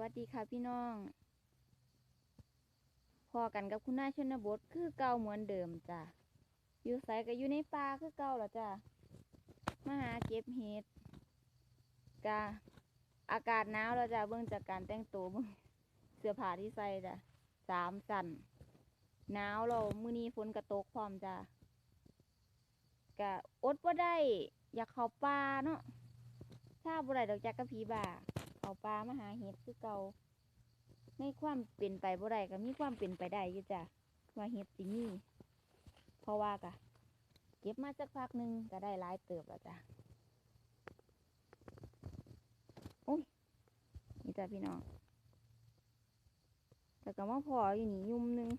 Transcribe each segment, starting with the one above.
วัสดีค่ะพี่น้อง พอกันกับคุณนายชนบทคือเก่าเหมือนเดิมจ้ะ อยู่ไสก็อยู่ในป่าคือเก่าละจ้ะ มาหาเก็บเห็ดกะอากาศหนาวแล้วจ้ะเบิ่งจากการแต่งตัวเบ่งเสื้อผ้าที่ใส่จ้ะสามสั่นหนาวเรามือนี้ฝนกระตกพร้อมจ้ะกะอดบ่าได้ อยากเข้าป่าเนาะถ้าบ่ได้ดอกจักกะผีบ่า เอาปลามาหาเห็ดคือเก่าในความเป็นไปบ่ได้ก็มีความเป็นไปได้อยู่จ้ะว่าเห็ดสิมีเพราะว่ากะเก็บมาสักพักหนึ่งก็ได้หลายเติบแล้วจ้ะอุ้ยนี่จ้ะพี่น้องแต่ก็มาพออยู่นี่ยุ่มหนึ่ง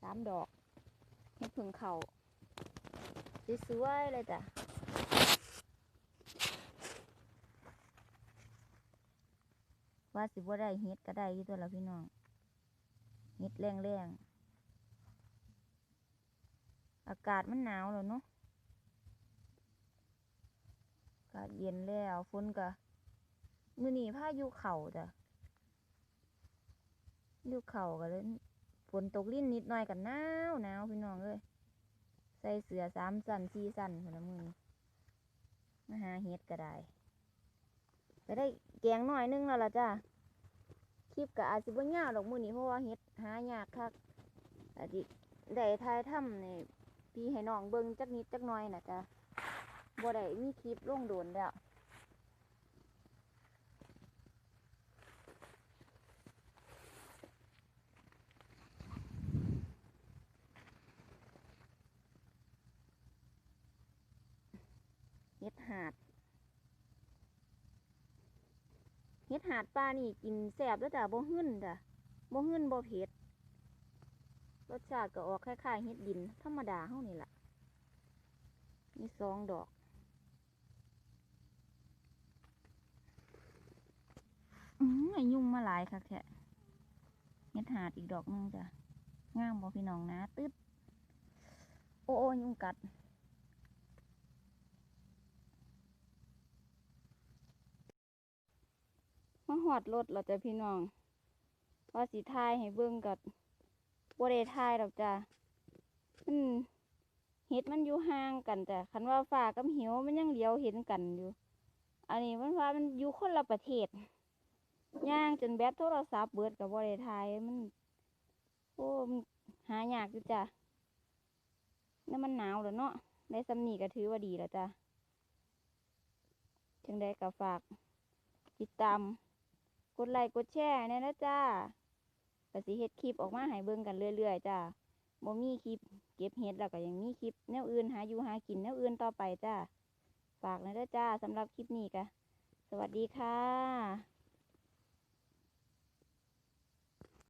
สามดอกเห็ดพิ่งเขาสวยๆเลยจ้ะ ว่าสิบ่ได้เฮ็ดก็ได้อยู่ตัวละพี่น้องเฮ็ดแรงแรงๆอากาศมันหนาวแล้วเนาะอากาศเย็นแล้วฝนก็มื้อนี้พายุเข้าจ้ะยุเข้าก็เลยฝนตกลิ้นนิดหน่อยก็หนาวหนาวพี่น้องเอ้ยใส่เสื้อสามสั้นสี่สั้นพุ่นละมือมาหาเฮ็ดก็ได้ ก็ได้แกงหน่อยนึงแล้วล่ะจ้าคลิปก็อาจสิบ่ยาวดอกมือนี้เพราะว่าเฮ็ดหายากคักอาจิได้ถ่ายทำนี่พี่ให้น้องเบิ่งจักนิดจักหน่อยน่ะจ้ะบ่ได้มีคลิปลงโดนแล้วเฮ็ดหาด เฮ็ดหาดปลานี่กินแซ่บแล้วจ้ะบ่หึ่นจ้ะบ่หึ่นบ่เผ็ดรสชาติก็ออกคล้ายๆเฮ็ดดิน ธรรมดาเฮานี่ล่ะมีสองดอก อืมไอยุ่งมาหลายคักแท้เฮ็ดหาดอีกดอกนึงจ้ะงามบ่พี่น้องนะตึ๊ดโอ้โอ้ยุงกัด มา หอดรถเราจะพี่น้องว่าสีทายให้เบิ่งกับบ่ได้ทายดอกจ้ะมันเห็ดมันอยู่ห่างกันจ้ะคันว่าฟ้ากับหิวมันยังเลี้ยวเห็นกันอยู่ อันนี้มันว่ามันอยู่คนละประเทศย่างจนแบตโทรศัพท์เบิดกับบ่ได้ทายมันโอ้มันหายากอยู่จ้ะแล้วมันหนาวแล้วเนาะได้สำนีก็ถือว่าดีแล้วจ้ะจังได้ก็ฝากติดตาม กดไลค์กดแชร์แน่นะจ้าก็สิเฮ็ดคลิปออกมาให้เบิ่งกันเรื่อยๆจ้าบ่มีคลิปเก็บเฮ็ดแล้วก็ยังมีคลิปแนวอื่นหาอยู่หากินแนวอื่นต่อไปจ้าฝากนะจ้าสำหรับคลิปนี้ก็สวัสดีค่ะ